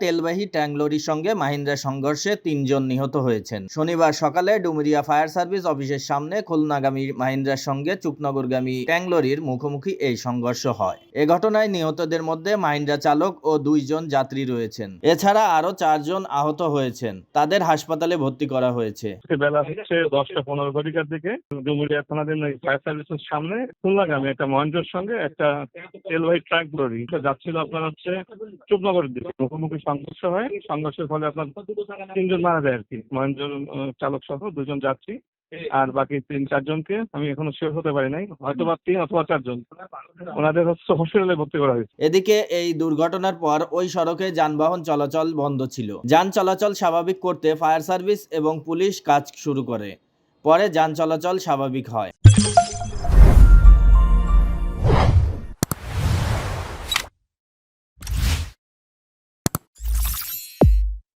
তেলবাহী ট্যাংলরির সঙ্গে মাহিন্দ্রা সংঘর্ষে তিনজন নিহত হয়েছেন। শনিবার সকালে ডুমুরিয়া ফায়ার সার্ভিস অফিসের সামনে খুলনাগামী মাহিন্দ্রার সঙ্গে চুকনগরগামী ট্যাংলরির মুখোমুখি এই সংঘর্ষ হয়। এ ঘটনায় নিহতদের মধ্যে মাহিন্দ্রা চালক ও দুইজন যাত্রী রয়েছেন। এছাড়া আরও চারজন আহত হয়েছেন। তাদের হাসপাতালে ভর্তি করা হয়েছে। বেলা হচ্ছে দশটা পনেরো ঘটিকার দিকে ডুমুরিয়া থানাধীন ফায়ার সার্ভিসের সামনে খুলনাগামী একটা মহেন্দ্রের সঙ্গে একটা তেলবাহী ট্রাক লরি যাচ্ছিল আপনার হচ্ছে দিকে। মুখোমুখি সংঘর্ষ হয়। সংঘর্ষের ফলে আপনার তিনজন মারা যায় আর কি মহেন্দ্র চালক সহ দুজন যাত্রী। আর বাকি তিন, চারজনকে আমি এখনও শিওর হতে পারি নাই। হয়তো বা তিন অথবা চারজন। ওনাদের হচ্ছে হসপিটালে ভর্তি করা হয়েছে। এদিকে এই দুর্ঘটনার পর ওই সড়কে যানবাহন চলাচল বন্ধ ছিল। যান চলাচল স্বাভাবিক করতে ফায়ার সার্ভিস এবং পুলিশ কাজ শুরু করে। পরে যান চলাচল স্বাভাবিক হয়।